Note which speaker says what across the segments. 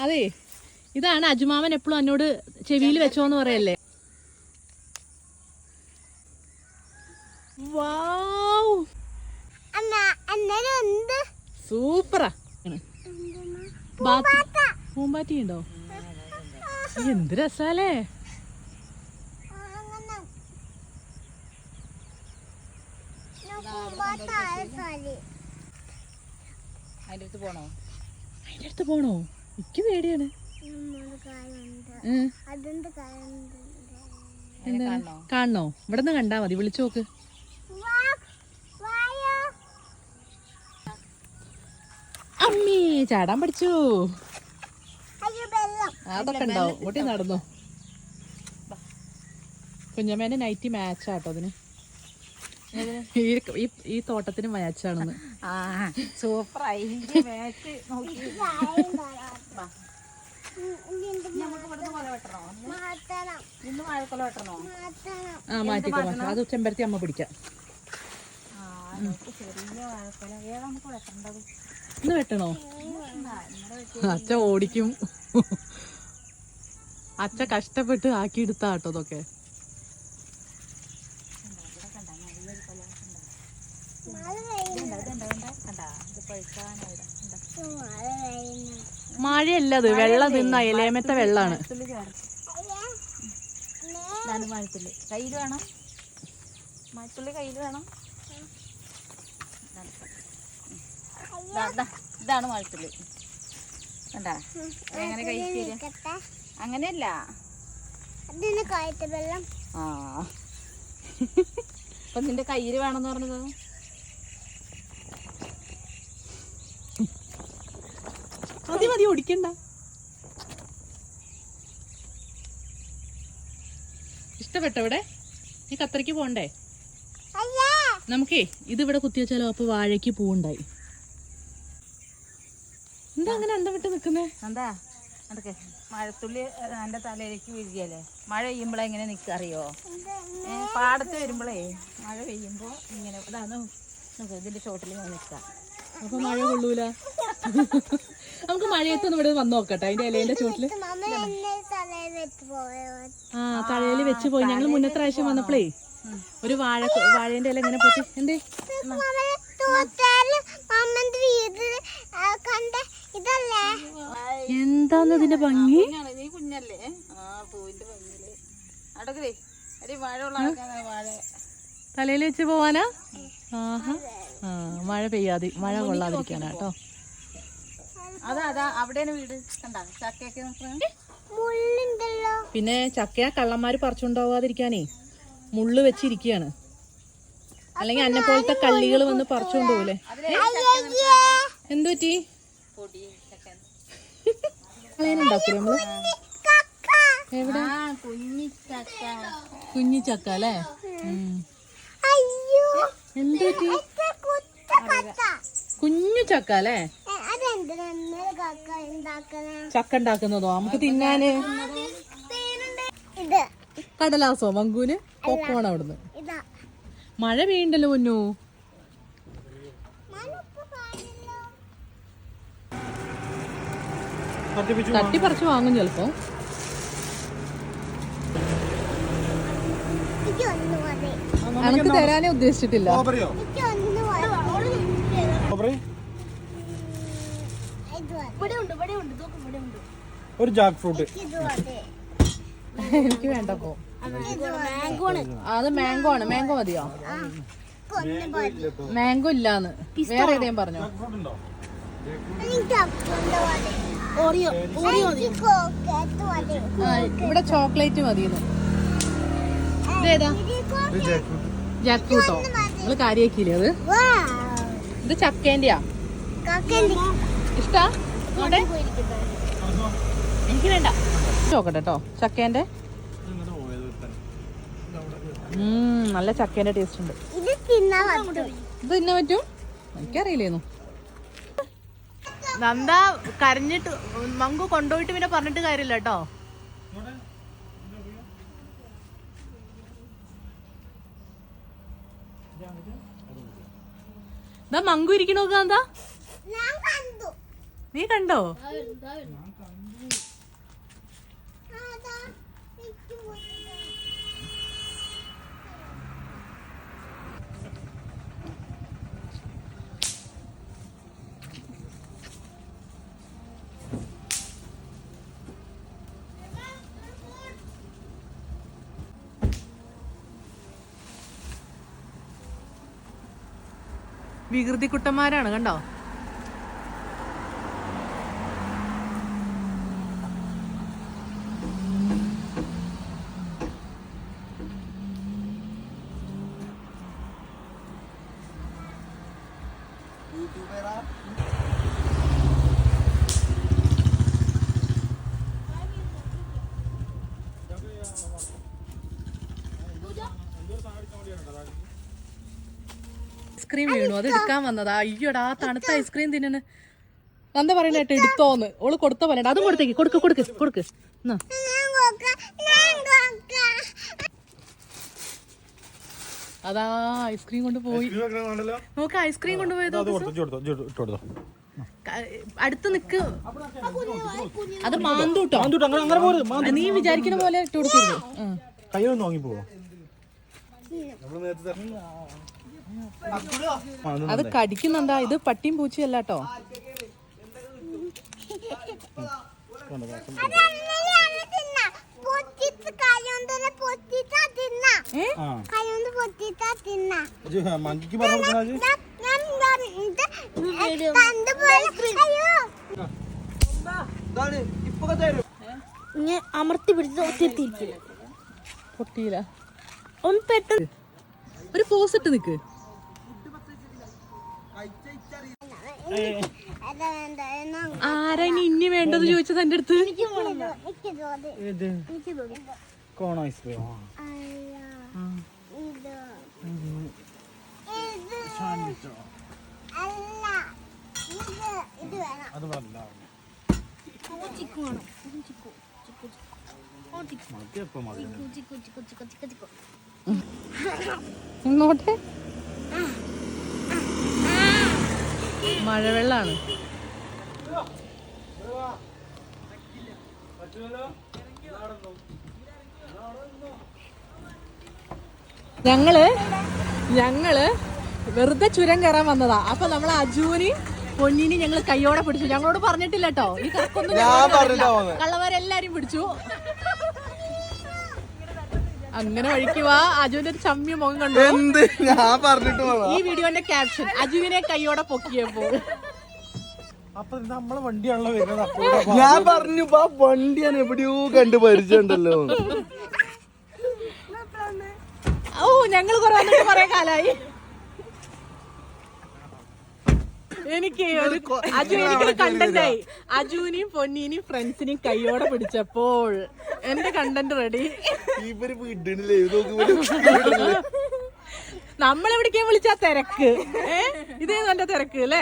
Speaker 1: അതെ. ഇതാണ് അജുമാമൻ എപ്പോഴും എന്നോട് ചെവിയിൽ വെച്ചോന്ന് പറയല്ലേ? സൂപ്പറാ. പൂമ്പാറ്റി ഉണ്ടോ? എന്ത് രസാലേ.
Speaker 2: അതിന്റെ അടുത്ത് പോണോ?
Speaker 1: അതിന്റെ അടുത്ത് പോണോ? എനിക്ക് പേടിയാണ്.
Speaker 2: കാണണോ?
Speaker 1: ഇവിടെ നിന്ന് കണ്ടാ മതി. വിളിച്ചു നോക്ക്. അമ്മീ ചാടാൻ പഠിച്ചു. അതൊക്കെ ഉണ്ടാവും. ഓട്ടി നടന്നോ? കുഞ്ഞമ്മേന്റെ നൈറ്റി മാച്ചാട്ടോ അതിന്. ഈ ഈ- ഈ തോട്ടത്തിന് മാച്ചാണെന്ന്.
Speaker 2: ആ സൂപ്പറായി.
Speaker 1: ആ മാറ്റി അത് ചെമ്പരത്തി അമ്മ പിടിക്കാം. ഇന്ന് വെട്ടണോ? അച്ഛ ഓടിക്കും. അച്ഛ കഷ്ടപ്പെട്ട് ആക്കി എടുത്താട്ടോ ഇതൊക്കെ
Speaker 3: മഴ പെയ്യുന്നു
Speaker 2: ഇതുണ്ടോ, ഇതുണ്ടോ, ഇതുണ്ടോ? കണ്ടാ ഇത് പഴുക്കാനായിടാ കണ്ടാ
Speaker 3: മഴ പെയ്യുന്നു
Speaker 1: മഴയല്ല അത്. വെള്ളം തിന്ന ഇലേമത്തെ വെള്ളാണ്.
Speaker 2: മഴത്തുള്ളി കയ്യിൽ വേണം. മഴത്തുള്ളി കയ്യിൽ വേണം. ദാ, ദാ, ഇതാണ് മഴത്തുള്ളി കണ്ടാ? എങ്ങനെ
Speaker 3: നിക്കട്ടെ
Speaker 2: അങ്ങനെയല്ല.
Speaker 3: അതിന് കയറ്റ വെള്ളം.
Speaker 2: ആ. അപ്പൊ നിന്റെ കയ്യിൽ വേണമെന്ന് പറഞ്ഞത്?
Speaker 1: മതി മതി ഓടിക്കണ്ട. ഇഷ്ടപ്പെട്ടോ ഇവിടെ നീ കത്തറിക്ക് പോണ്ടേ? നമുക്കേ ഇത് ഇവിടെ കുത്തിവെച്ചാലോ അപ്പൊ വാഴയ്ക്ക് പൂവുണ്ടായി. എന്താ അങ്ങനെ എന്താ വിട്ട് നിക്കുന്നേ
Speaker 2: എന്താ? അതൊക്കെ മഴത്തുള്ളി എന്റെ തലയിലേക്ക് വീഴുകയല്ലേ? മഴ പെയ്യുമ്പോഴേ എങ്ങനെ നിൽക്കുക അറിയോ? പാടത്ത് വരുമ്പോഴേ മഴ പെയ്യുമ്പോൾ ഇങ്ങനെ ഇതാണ് നോക്ക് ഇതിന്റെ ചോട്ടിൽ ഞാൻ നിൽക്കുക
Speaker 1: അപ്പൊ മഴ കൊള്ളൂല. നമുക്ക് മഴയത്തൊന്നും ഇവിടെ വന്നു നോക്കട്ടെ. അതിന്റെ ഇലേന്റെ ചൂട്ടിൽ
Speaker 3: മമ്മ തലയിൽ വെച്ച് പോയോ.
Speaker 1: ആ തഴയിൽ വെച്ച് പോയി ഞങ്ങൾ മുന്നത്തെ പ്രാവശ്യം വന്നപ്പോഴേ ഒരു വാഴ വാഴേന്റെ ഇല ഇങ്ങനെ പൊട്ടി. എന്തേ? എന്താന്ന് ഇതിന്റെ ഭംഗി?
Speaker 2: നീ കുഞ്ഞല്ലേ? ആ പൂവിന്റെ ഭംഗിയിൽ. അടക്കേ വാഴ
Speaker 1: തലയിൽ വെച്ച് പോവാനാ? ആഹാ. ആ മഴ പെയ്യാതി മഴ കൊള്ളാതിരിക്കാനാ കേട്ടോ.
Speaker 2: അതാ അതാ അവിടെയാണ് വീട്. കണ്ടാ ചക്കയൊക്കെ
Speaker 1: പിന്നെ ചക്കയ കള്ളന്മാര് പറിച്ചുണ്ടാവാതിരിക്കാനേ മുള്ളു വെച്ചിരിക്കുകയാണ് അല്ലെങ്കിൽ അന്നെ പോലത്തെ കള്ളികൾ വന്ന് പറിച്ചുകൊണ്ട്
Speaker 2: എന്തുപറ്റി
Speaker 1: ഉണ്ടാക്കൂലേ നമ്മൾ? എവിടെ?
Speaker 2: ആ കുഞ്ഞി ചക്ക
Speaker 1: കുഞ്ഞി ചക്ക അല്ലേ എന്ത് പറ്റി?
Speaker 3: ഇത്
Speaker 1: കുഞ്ഞു ചക്ക അല്ലേ? ചക്ക ഉണ്ടാക്കുന്നതോ? നമുക്ക് തിന്നാന്. കടലാസോ മങ്കൂന്? പോക്കോണ അവിടുന്ന്.
Speaker 3: ഇതാ.
Speaker 1: മഴ പെയ്യണ്ടല്ലോ പൊന്നു. തട്ടിപ്പറിച്ച് വാങ്ങും ചെലപ്പോ
Speaker 3: എനിക്ക് ഒന്ന് മതി
Speaker 1: അനക്ക് തരാനേ ഉദ്ദേശിച്ചിട്ടില്ല
Speaker 3: എനിക്ക് ഒന്ന് മതി ഇത് മതി ഇവിടെ ഉണ്ട് ഇവിടെ ഉണ്ട് നോക്ക് ഇവിടെ ഉണ്ട്
Speaker 4: ഒരു ജാക്ക് ഫ്രൂട്ട്.
Speaker 1: എനിക്ക്
Speaker 3: വേണ്ട? പോ.
Speaker 1: അത് മാംഗോ ആണ്. മാംഗോ മതിയോ? മാംഗോ ഇല്ലാന്ന്. വേറെ ഏതെങ്കിലും പറഞ്ഞോ? ഇവിടെ ചോക്ലേറ്റ് മതിയെന്ന്. ഇതേതാ?
Speaker 3: ഇത്
Speaker 1: ജാക്ക് ഫ്രൂട്ടോ നമ്മൾ കാര്യാക്കിയില്ലേ അത്? ഇത് ചക്കേന്റെയാ. ഇഷ്ടാ? ചക്കേന്റെ? നല്ല ചക്കേന്റെ ടേസ്റ്റ് ഉണ്ട്.
Speaker 3: ഇത് തിന്നാൻ പറ്റും?
Speaker 1: എനിക്കറിയില്ലേന്നു. നന്ദ കരഞ്ഞിട്ട് മങ്കു കൊണ്ടുപോയിട്ട് പിന്നെ പറഞ്ഞിട്ട് കാര്യമില്ല കേട്ടോ മങ്കു ഇരിക്കണോ കാന്താ
Speaker 3: ഞാൻ കണ്ടു.
Speaker 1: നീ കണ്ടോ? വികൃതി കുട്ടന്മാരാണ് കണ്ടോ ഐസ്ക്രീം വീണു അത് എടുക്കാൻ വന്നതാ. അയ്യോടാ തണുത്ത ഐസ്ക്രീം തിന്നണ്. നന്ദ പറയണേട്ട് എടുത്തോന്ന്. ഓൾ കൊടുത്ത പോലെ അതും കൊടുത്തേക്ക്. കൊടുക്ക് കൊടുക്ക് കൊടുക്ക്. അതാ ഐസ്ക്രീം കൊണ്ട് പോയി. നോക്ക് ഐസ്ക്രീം കൊണ്ട് പോയത് അടുത്ത് നിക്ക്. അത് മാന്തൂട്ടോ? നീ വിചാരിക്കുന്ന പോലെ ഇട്ട് കൊടുക്കരുത്. ഒന്ന്
Speaker 4: വാങ്ങി വാങ്ങിപ്പോവോ
Speaker 1: അത് കടിക്കുന്നുണ്ടാ. ഇത് പട്ടിയും പൂച്ചയല്ല കേട്ടോ
Speaker 3: അമർത്തി പിടിച്ച്
Speaker 1: പൊട്ടിയില്ല.
Speaker 3: ഒന്ന് പെട്ടെന്ന്
Speaker 1: ഒരു പോസ് ഇട്ട് നിക്ക്. ആരാ ഇനി ഇനി വേണ്ടത് ചോദിച്ചത് എന്റെ അടുത്ത്?
Speaker 4: കോൺ ഐസ്ക്രീം
Speaker 3: വേണം
Speaker 4: അത് വല്ല
Speaker 3: ചിക്കു വേണം ചിക്കു ചിക്കു ഓ ചിക്കു
Speaker 4: മതി എപ്പോ മതി
Speaker 3: ചിക്കു ചിക്കു ചിക്കു ചിക്കു ചിക്കു.
Speaker 1: ഇങ്ങോട്ടെ. മഴവെള്ളാണ്. ഞങ്ങൾ ഞങ്ങൾ വെറുതെ ചുരം കയറാൻ വന്നതാ. അപ്പൊ നമ്മൾ അജുവിന് പൊന്നിനി ഞങ്ങൾ കയ്യോടെ പിടിച്ചു. ഞങ്ങളോട് പറഞ്ഞിട്ടില്ല കേട്ടോ ഈ കറക്കൊന്നും. കള്ളവരെല്ലാരും പിടിച്ചു. അങ്ങനെ വഴിക്ക് വാ. അജുവിന്റെ ഒരു ചമ്മിയ മുഖം കണ്ടു?
Speaker 5: എന്ത്? ഞാൻ പറഞ്ഞിട്ട്
Speaker 1: ഈ വീഡിയോന്റെ ക്യാപ്ഷൻ അജുവിനെ കൈയോടെ പൊക്കിയപ്പോൾ.
Speaker 4: അപ്പൊ ഇത് നമ്മളെ വണ്ടിയാണല്ലോ വരുന്നത്. അപ്പോൾ
Speaker 5: ഞാൻ പറഞ്ഞു ആ വണ്ടി ഞാൻ എവിടെയോ കണ്ട് പരിചയമുണ്ടല്ലോ.
Speaker 1: ഓ ഞങ്ങൾ കുറെ കാലായി. എനിക്ക് ഒരു അജു എനിക്കൊരു കണ്ടന്റായി അജുവിനെയും പൊന്നീനെയും ഫ്രണ്ട്സിനെയും കൈയോടെ പിടിച്ചപ്പോൾ. എന്റെ കണ്ടന്റ് റെഡി
Speaker 5: ഇവർ നമ്മളെവിടേക്കാ ഇത്
Speaker 1: വിളിച്ചാ? തിരക്ക്. ഏ? നല്ല തിരക്ക് അല്ലേ?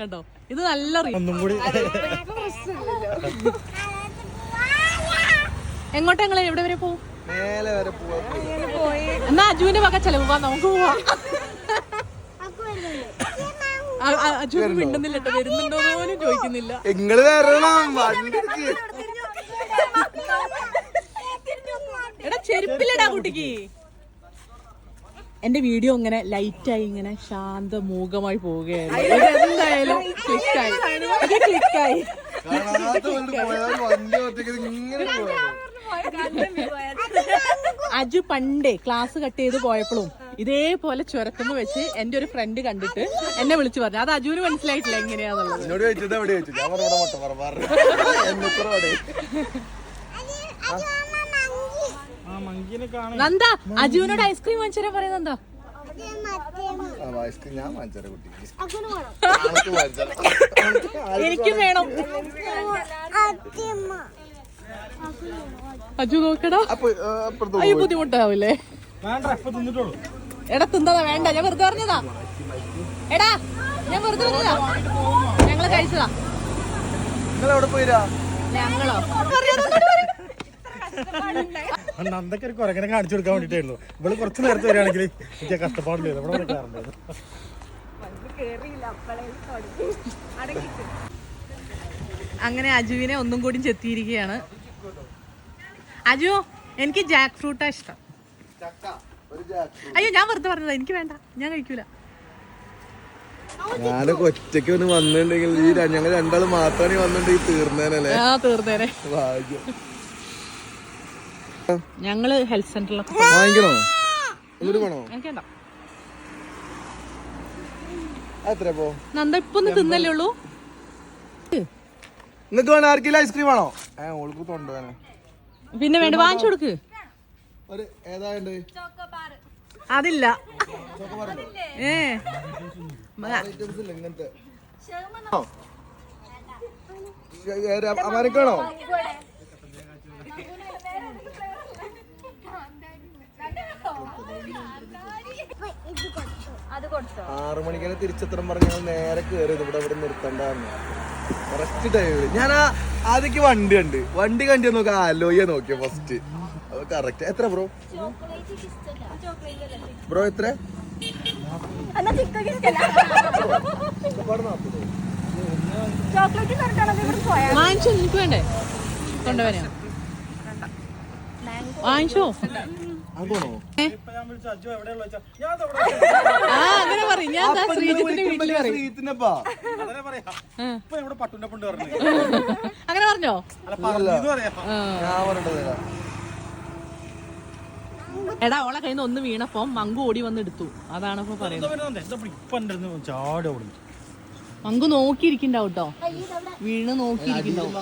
Speaker 1: കണ്ടോ? ഇത് നല്ല
Speaker 4: ഒന്നും കൂടി.
Speaker 1: എങ്ങോട്ടാ ഞങ്ങൾ എവിടെ വരെ പോവും? എന്നാ അജുവിന്റെ വക ചെലവ് പോവാ നമുക്ക് പോവാം. അജു മിണ്ടുന്നില്ല കേട്ടോ വരുന്നുണ്ടോ പോലും ചോദിക്കുന്നില്ല.
Speaker 5: നിങ്ങൾ വരണം. വണ്ടി എടുക്ക്.
Speaker 1: എടാ ചെരുപ്പില്ലടാ കുട്ടിക്ക് എന്റെ വീഡിയോ ഇങ്ങനെ ലൈറ്റായി ഇങ്ങനെ ശാന്ത മൂകമായി പോവുകയായിരുന്നു ക്ലിക്കായി ക്ലിക്കായി അജു പണ്ടേ ക്ലാസ് കട്ട് ചെയ്ത് പോയപ്പോഴും ഇതേപോലെ ചുരത്തുമ്പോ വെച്ച് എന്റെ ഒരു ഫ്രണ്ട് കണ്ടിട്ട് എന്നെ വിളിച്ചു പറഞ്ഞു അത് അജുവിന് മനസ്സിലായിട്ടില്ല എങ്ങനെയാന്നുള്ളത് നന്ദ അജുവിനോട് ഐസ്ക്രീം വാങ്ങിച്ചാ പറയുന്നത് എന്താ
Speaker 5: ഞാൻ
Speaker 1: എനിക്കും വേണം. അജു നോക്കടാ.
Speaker 5: അപ്പുറത്ത്
Speaker 1: ബുദ്ധിമുട്ടാവില്ലേ? എടാ തിന്നതാ വേണ്ട. ഞാൻ വെറുതെ പറഞ്ഞതാ. എടാ ഞാൻ വെറുതെ പറഞ്ഞതാ. ഞങ്ങൾ കഴിച്ചതാ.
Speaker 5: നിങ്ങൾ എവിടെ പോയിരാ?
Speaker 1: ഞങ്ങളോ?
Speaker 4: നന്ദക്ക് കുറങ്ങനെ കുരങ്ങനെ കാണിച്ചു കൊടുക്കാൻ വേണ്ടിട്ടായിരുന്നു ഇവൾ കുറച്ച് നേരത്തെ വരികയാണെങ്കിൽ എനിക്ക് കഷ്ടപ്പാടില്ല ഇവിടെ
Speaker 1: അങ്ങനെ അജുവിനെ ഒന്നും കൂടി ചെത്തിയിരിക്കുകയാണ്. അജു എനിക്ക് ജാക്ക് ഫ്രൂട്ടാ ഇഷ്ടം.
Speaker 5: ഒരു ജാക്ക്
Speaker 1: അയ്യോ ഞാൻ വെറുതെ പറഞ്ഞതാ എനിക്ക് വേണ്ട. ഞാൻ കഴിക്കൂല.
Speaker 5: ഞാനൊക്കെ ഒറ്റയ്ക്ക് ഒന്ന് വന്നിട്ടുണ്ടെങ്കിൽ ഈ ഞങ്ങൾ രണ്ടാൾ മാത്രമേ വന്നിട്ടുണ്ടെങ്കിൽ തീർന്നേനല്ലേ
Speaker 1: ആ തീർന്നേനെ.
Speaker 5: ഭാഗ്യം.
Speaker 1: ഞങ്ങൾ ഹെൽത്ത് സെന്ററിലൊക്കെ
Speaker 5: വാങ്ങിക്കണോ? വേണോ?
Speaker 1: നന്ദ ഇപ്പൊ ഒന്ന് തിന്നല്ലേ ഉള്ളൂ?
Speaker 5: നിങ്ങക്ക് വേണം ആർക്കില്ല ഐസ്ക്രീം ആണോ ഏ ഓൾക്ക് തൊണ്ടുവേനെ
Speaker 1: പിന്നെ വേണ്ട വാങ്ങിച്ചു കൊടുക്ക്.
Speaker 5: ഒരു ഏതാണ്ട്
Speaker 1: അതില്ല. ഏ.
Speaker 5: ഇങ്ങനത്തെ? അമരക്കാണോ
Speaker 2: അത് കൊടുത്തോ
Speaker 5: ആറു മണിക്കാണ് തിരിച്ചെത്തണം പറഞ്ഞ ഞങ്ങൾ നേരെ കയറിയത് ഇവിടെ ഇവിടെ നിർത്തണ്ടായിരുന്നു കറക്റ്റ് ടൈമിൽ ഞാൻ ആ ആദ്യക്ക് വണ്ടി കണ്ട്. വണ്ടി കണ്ടി നോക്ക ആലോയ നോക്കിയ ഫസ്റ്റ് അത് കറക്റ്റ് എത്ര ബ്രോ ബ്രോ എത്ര?
Speaker 1: ചോക്ലേറ്റ് വേണ്ടേ? കൊണ്ടുവരാ വാങ്ങിച്ചോ
Speaker 5: അതാണോ
Speaker 4: ഇപ്പൊ ഞാൻ വിളിച്ചു അജു എവിടെയുള്ള വെച്ചാ ഞാൻ ദാ ഇവിടെ
Speaker 1: ആ അങ്ങനെ പറയും. ഞാൻ ദാ ശ്രീജിത്തിന്റെ വീട്ടിൽ പറയും. അങ്ങനെ പറഞ്ഞോ. എടാ ഓളെ കയ്യിൽ നിന്ന് ഒന്ന് വീണപ്പോ മങ്കു ഓടി വന്ന് എടുത്തു. അതാണ് ഇപ്പൊ പറയുന്നത്
Speaker 4: ഇപ്പൊ എന്റെ ചാടി ഓടുന്നു
Speaker 1: മങ്കു നോക്കിയിരിക്കണ്ടാവും കേട്ടോ വീണ് നോക്കിയിരിക്കണ്ടാവും.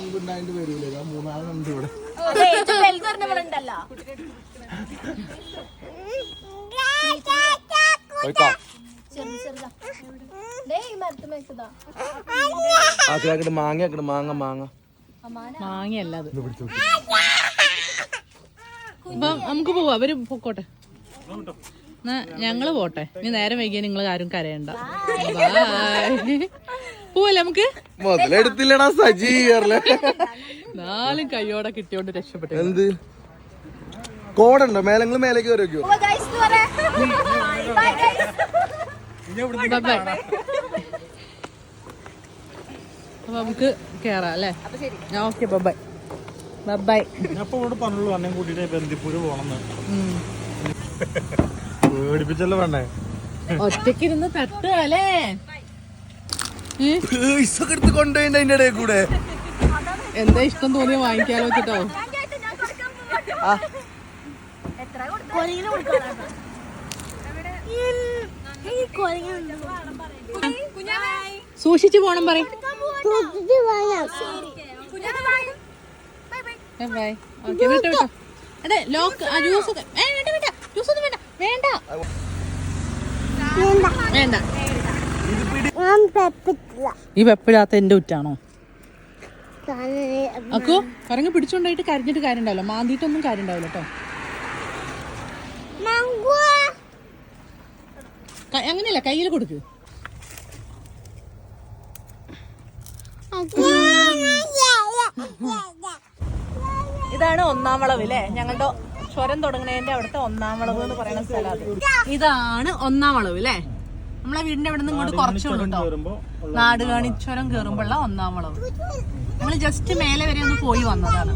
Speaker 5: മാങ്ങ മാങ്ങ മാങ്ങ.
Speaker 1: മാങ്ങയല്ല അത്. നമുക്ക് പോവാ അവർ പൊക്കോട്ടെ. എന്നാ ഞങ്ങൾ പോട്ടെ. ഇനി നേരം വൈകിയ നിങ്ങൾ ആരും കരയണ്ട. Bye. പോവല്ലേ നമുക്ക്?
Speaker 5: മുതലെടുത്തില്ലടാ സജി
Speaker 1: നാലും കൈയോടെ കിട്ടിയോണ്ട് രക്ഷപ്പെട്ടു.
Speaker 5: എന്ത്? കോടുണ്ടോ? മേലങ്ങൾ മേലേക്ക് വരക്കോ വെക്കോ
Speaker 1: Bye bye. അപ്പൊ നമുക്ക് കേറാം അല്ലേ? ഓക്കെ ബൈ ബൈ
Speaker 4: ഞാൻ ഇപ്പൊ ഇവിടെ പറഞ്ഞുള്ളൂ അന്നെ കൂട്ടിട്ട് ബന്ദിപ്പൂര് പോണെന്ന്. പേടിപ്പിച്ചല്ലോ വേണ്ടേ?
Speaker 1: ഒറ്റക്കിരുന്ന് തട്ടുക അല്ലേ? ഏ?
Speaker 5: പൈസ ഒക്കെ എടുത്ത് കൊണ്ടുപോയിണ്ട് അതിന്റെ ഇടയിൽ കൂടെ.
Speaker 1: എന്താ ഇഷ്ടം തോന്നിയ വാങ്ങിക്കാലോ കേട്ടോ. സൂക്ഷിച്ചു പോണം. പറയും ബൈ. ഓക്കെ വിട്ടോ വിട്ടോ. അതെ ലോക്ക് ആ ജ്യൂസ് ഒക്കെ ഏ വേണ്ട വേണ്ട. ജ്യൂസ് ഒന്നും വേണ്ട. വേണ്ട. ഈ വെപ്പിടാത്ത എന്റെ ഉറ്റാണോ? അക്കോ കറങ്ങി പിടിച്ചോണ്ടായിട്ട് കരഞ്ഞിട്ട് കാര്യം ഉണ്ടാവില്ല മാന്തിയിട്ടൊന്നും കാര്യം ഉണ്ടാവില്ല കേട്ടോ അങ്ങനെയല്ല കയ്യിൽ കൊടുക്ക്. ഇതാണ് ഒന്നാം വളവ് അല്ലേ ഞങ്ങളുടെ ചുരം തുടങ്ങുന്നതിന്റെ അവിടുത്തെ ഒന്നാം വളവ് എന്ന് പറയുന്ന സ്ഥലം ഇതാണ് ഒന്നാം വളവ് അല്ലേ നമ്മളെ വീടിന്റെ അവിടെ നിന്ന് ഇങ്ങോട്ട് കുറച്ചുള്ളൂ കേട്ടോ നാടുകാണി ചുരം കയറുമ്പോഴുള്ള ഒന്നാം വളവ്. നമ്മൾ ജസ്റ്റ് മേലെ വരെ ഒന്ന് പോയി വന്നതാണ്.